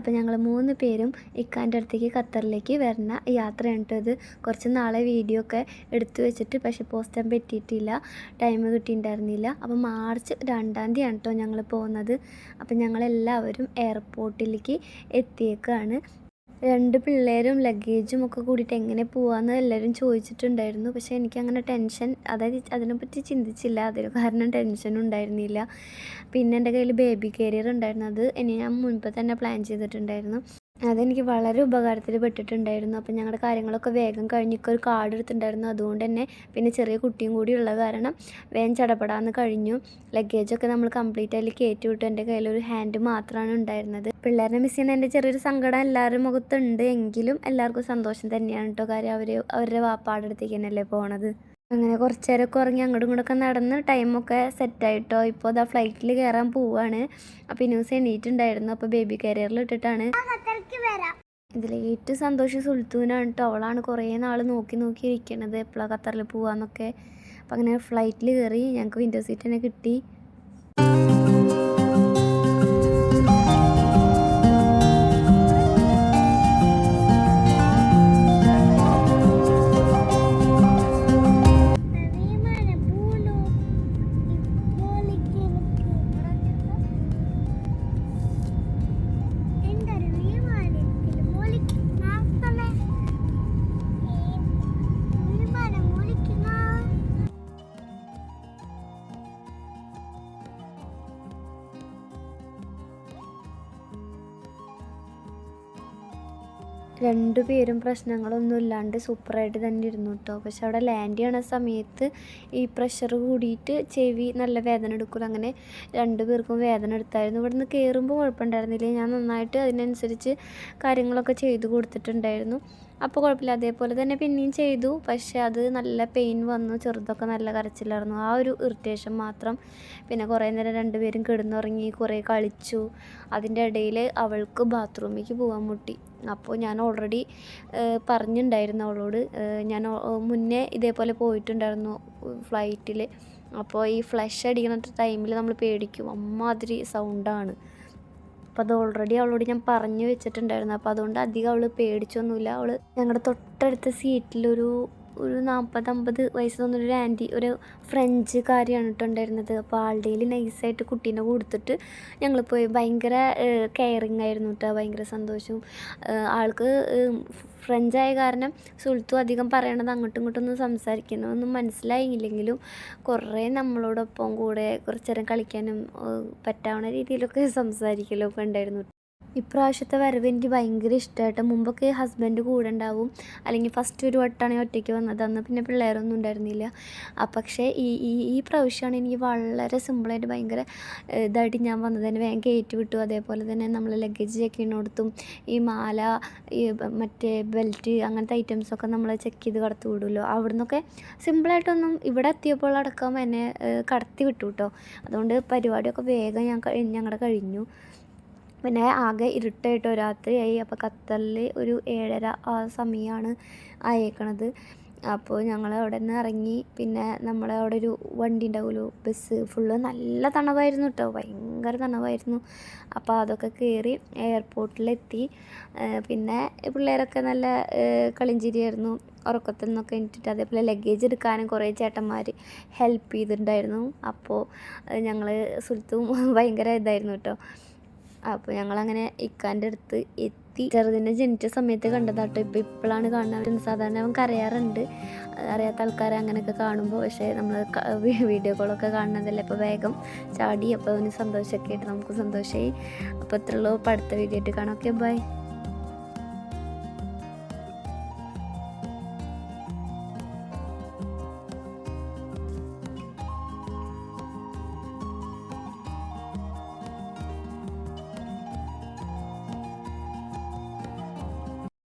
അപ്പോൾ ഞങ്ങൾ മൂന്ന് പേരും ഇക്കാന്റെ അടുത്തേക്ക് ഖത്തറിലേക്ക് വരുന്ന കേട്ടോ ഇത്. കുറച്ച് നാളെ വീഡിയോ ഒക്കെ എടുത്തു വെച്ചിട്ട് പക്ഷേ പോസ്റ്റ് ചെയ്യാൻ പറ്റിയിട്ടില്ല. ടൈം കിട്ടിയിട്ടുണ്ടായിരുന്നില്ല. അപ്പോൾ മാർച്ച് രണ്ടാം തീയതിയാണ് കേട്ടോ ഞങ്ങൾ പോകുന്നത്. അപ്പോൾ ഞങ്ങളെല്ലാവരും എയർപോർട്ടിലേക്ക് എത്തിയേക്കാണ്. രണ്ട് പിള്ളേരും ലഗേജും ഒക്കെ കൂടിയിട്ട് എങ്ങനെ പോവാന്ന് എല്ലാവരും ചോദിച്ചിട്ടുണ്ടായിരുന്നു. പക്ഷേ എനിക്കങ്ങനെ ടെൻഷൻ അതായത് അതിനെപ്പറ്റി ചിന്തിച്ചില്ല. അതിന് കാരണം ടെൻഷൻ ഉണ്ടായിരുന്നില്ല. പിന്നെ എന്റെ കയ്യിൽ ബേബി കാരിയർ ഉണ്ടായിരുന്നു. അത് ഇനി ഞാൻ മുൻപ് തന്നെ പ്ലാൻ ചെയ്തിട്ടുണ്ടായിരുന്നു. അതെനിക്ക് വളരെ ഉപകാരത്തിൽ പെട്ടിട്ടുണ്ടായിരുന്നു. അപ്പം ഞങ്ങളുടെ കാര്യങ്ങളൊക്കെ വേഗം കഴിഞ്ഞിക്ക് ഒരു കാർഡ് എടുത്തിട്ടുണ്ടായിരുന്നു. അതുകൊണ്ട് തന്നെ പിന്നെ ചെറിയ കുട്ടിയും കൂടി ഉള്ള കാരണം വേഗം ചടപടാന്ന് കഴിഞ്ഞു. ലഗേജൊക്കെ നമ്മൾ കംപ്ലീറ്റ് അതിൽ കയറ്റി വിട്ടു. എന്റെ കയ്യിലൊരു ഹാൻഡ് മാത്രമാണ് ഉണ്ടായിരുന്നത്. പിള്ളേരെ മിസ് ചെയ്യുന്ന എന്റെ ചെറിയൊരു സങ്കടം എല്ലാവരുടെ മുഖത്തുണ്ട്. എങ്കിലും എല്ലാവർക്കും സന്തോഷം തന്നെയാണ് കേട്ടോ കാര്യം. അവർ അവരുടെ വാപ്പാടെ അടുത്തേക്ക് തന്നെയല്ലേ പോണത്. അങ്ങനെ കുറച്ച് നേരമൊക്കെ ഉറങ്ങി അങ്ങോട്ടും ഇങ്ങോട്ടൊക്കെ നടന്ന് ടൈമൊക്കെ സെറ്റായിട്ടോ ഇപ്പോൾ അതാ ഫ്ലൈറ്റിൽ കയറാൻ പോവാണ്. അപ്പോൾ ഇനൂസ് എണീറ്റുണ്ടായിരുന്നു അപ്പോൾ ബേബി കരിയറിൽ ഇട്ടിട്ടാണ്. ഇതിൽ ഏറ്റവും സന്തോഷം സുൽത്തൂനാണ് കേട്ടോ. അവളാണ് കുറേ നാൾ നോക്കി നോക്കി ഇരിക്കണത്. എപ്പോഴാണ് ഖത്തറിൽ പോവാന്നൊക്കെ. അപ്പം അങ്ങനെ ഫ്ലൈറ്റിൽ കയറി ഞങ്ങൾക്ക് വിൻഡോ സീറ്റ് തന്നെ കിട്ടി. രണ്ടുപേരും പ്രശ്നങ്ങളൊന്നും ഇല്ലാണ്ട് സൂപ്പറായിട്ട് തന്നെ ഇരുന്നു കേട്ടോ പക്ഷെ അവിടെ ലാൻഡ് ചെയ്യണ സമയത്ത് ഈ പ്രഷർ കൂടിയിട്ട് ചെവി നല്ല വേദന എടുക്കും അങ്ങനെ രണ്ടു പേർക്കും വേദന എടുത്തായിരുന്നു. ഇവിടുന്ന് കയറുമ്പോൾ കുഴപ്പമുണ്ടായിരുന്നില്ല. ഞാൻ നന്നായിട്ട് അതിനനുസരിച്ച് കാര്യങ്ങളൊക്കെ ചെയ്തു കൊടുത്തിട്ടുണ്ടായിരുന്നു. അപ്പോൾ കുഴപ്പമില്ല. അതേപോലെ തന്നെ പിന്നെയും ചെയ്തു. പക്ഷേ അത് നല്ല പെയിൻ വന്നു. ചെറുതൊക്കെ നല്ല കരച്ചിലായിരുന്നു. ആ ഒരു ഇറിറ്റേഷൻ മാത്രം പിന്നെ കുറേ നേരം രണ്ടുപേരും കിടന്നുറങ്ങി കുറേ കളിച്ചു. അതിന്റെ ഇടയിൽ അവൾക്ക് ബാത്റൂമിലേക്ക് പോകാൻ മുട്ടി. അപ്പോൾ ഞാൻ ഓൾറെഡി പറഞ്ഞിട്ടുണ്ടായിരുന്നു അവളോട്. ഞാൻ മുന്നേ ഇതേപോലെ പോയിട്ടുണ്ടായിരുന്നു ഫ്ലൈറ്റിൽ അപ്പോൾ ഈ ഫ്ലഷ് അടിക്കുന്ന ടൈമിൽ നമ്മൾ പേടിക്കും. അമ്മാതിരി സൗണ്ടാണ് അപ്പോൾ അത് ഓൾറെഡി അവളോട് ഞാൻ പറഞ്ഞു വെച്ചിട്ടുണ്ടായിരുന്നു. അപ്പോൾ അതുകൊണ്ട് അധികം അവൾ പേടിച്ചൊന്നുമില്ല. അവൾ ഞങ്ങളുടെ തൊട്ടടുത്ത സീറ്റിലൊരു ഒരു നാൽപ്പത് അമ്പത് വയസ്സ് തോന്നുന്നൊരു ആന്റി ഒരു ഫ്രഞ്ചുകാരിയാണ് കേട്ടോ ഉണ്ടായിരുന്നത്. അപ്പോൾ ആളുടെ നൈസായിട്ട് കുട്ടീനെ കൊടുത്തിട്ട് ഞങ്ങൾ പോയി. ഭയങ്കര കെയറിങ് ആയിരുന്നു കേട്ടോ. ഭയങ്കര സന്തോഷവും ആൾക്ക് ഫ്രഞ്ചായ കാരണം സുൽത്തു അധികം പറയണത് അങ്ങോട്ടും ഇങ്ങോട്ടും ഒന്നും സംസാരിക്കുന്നതൊന്നും മനസ്സിലായില്ലെങ്കിലും കുറേ നമ്മളോടൊപ്പം കൂടെ കുറച്ചേരം കളിക്കാനും പറ്റാവുന്ന രീതിയിലൊക്കെ സംസാരിക്കലൊക്കെ ഉണ്ടായിരുന്നു. ഇപ്രാവശ്യത്തെ വരവ് എനിക്ക് ഭയങ്കര ഇഷ്ടമായിട്ട്. മുമ്പൊക്കെ ഹസ്ബൻഡ് കൂടെ ഉണ്ടാവും. അല്ലെങ്കിൽ ഫസ്റ്റ് ഒരു വട്ടമാണ് ഒറ്റയ്ക്ക് വന്നത്. അന്ന് പിന്നെ പിള്ളേരൊന്നും ഉണ്ടായിരുന്നില്ല. പക്ഷേ ഈ ഈ ഈ പ്രാവശ്യമാണ് എനിക്ക് വളരെ സിമ്പിളായിട്ട് ഭയങ്കര ഇതായിട്ട് ഞാൻ വന്നത്. തന്നെ വേഗം കയറ്റി വിട്ടു. അതേപോലെ തന്നെ നമ്മൾ ലഗേജ് ചെക്ക് ചെയ്യുന്നിടത്തും ഈ മാല ഈ മറ്റേ ബെൽറ്റ് അങ്ങനത്തെ ഐറ്റംസൊക്കെ നമ്മൾ ചെക്ക് ചെയ്ത് കടത്തി വിടുമല്ലോ അവിടെ നിന്നൊക്കെ സിമ്പിളായിട്ടൊന്നും ഇവിടെ എത്തിയപ്പോൾ അടക്കം എന്നെ കടത്തി വിട്ടു കേട്ടോ അതുകൊണ്ട് പരിപാടിയൊക്കെ വേഗം ഞാൻ ഞങ്ങളുടെ കഴിഞ്ഞു. പിന്നെ ആകെ ഇരുട്ടായിട്ടോ രാത്രിയായി. അപ്പോൾ ഖത്തറിൽ ഒരു ഏഴര ആ സമയമാണ് അയക്കണത് അപ്പോൾ ഞങ്ങൾ അവിടെ നിന്ന് ഇറങ്ങി. പിന്നെ നമ്മളെ അവിടെ ഒരു വണ്ടി ഉണ്ടാവുമല്ലോ ബസ്. ഫുള്ള് നല്ല തണവായിരുന്നു കേട്ടോ ഭയങ്കര തണവായിരുന്നു. അപ്പോൾ അതൊക്കെ കയറി എയർപോർട്ടിലെത്തി. പിന്നെ പിള്ളേരൊക്കെ നല്ല കളിഞ്ചിരിയായിരുന്നു. ഉറക്കത്തിൽ നിന്നൊക്കെ എണീറ്റിട്ട് അതേപോലെ ലഗേജ് എടുക്കാനും കുറേ ചേട്ടന്മാർ ഹെൽപ്പ് ചെയ്തിട്ടുണ്ടായിരുന്നു. അപ്പോൾ ഞങ്ങൾ സുൽത്തും ഭയങ്കര ഇതായിരുന്നു കേട്ടോ അപ്പോൾ ഞങ്ങളങ്ങനെ ഇക്കാന്റെ അടുത്ത് എത്തി. ചെറുതിനെ ജനിച്ച സമയത്ത് കണ്ടതാട്ടോ ഇപ്പോൾ ഇപ്പോഴാണ് കാണുന്നത്. സാധാരണ അവൻ കരയാറുണ്ട്. അറിയാത്ത ആൾക്കാരെ അങ്ങനെയൊക്കെ കാണുമ്പോൾ പക്ഷേ നമ്മൾ വീഡിയോ കോളൊക്കെ കാണുന്നതല്ലേ? അപ്പോൾ വേഗം ചാടി അപ്പോൾ അവന് സന്തോഷമൊക്കെ ആയിട്ട് നമുക്ക് സന്തോഷമായി അപ്പോൾ ഇത്രയുള്ളൂ. അപ്പോൾ അടുത്ത വീഡിയോ ആയിട്ട് കാണാം. Okay bye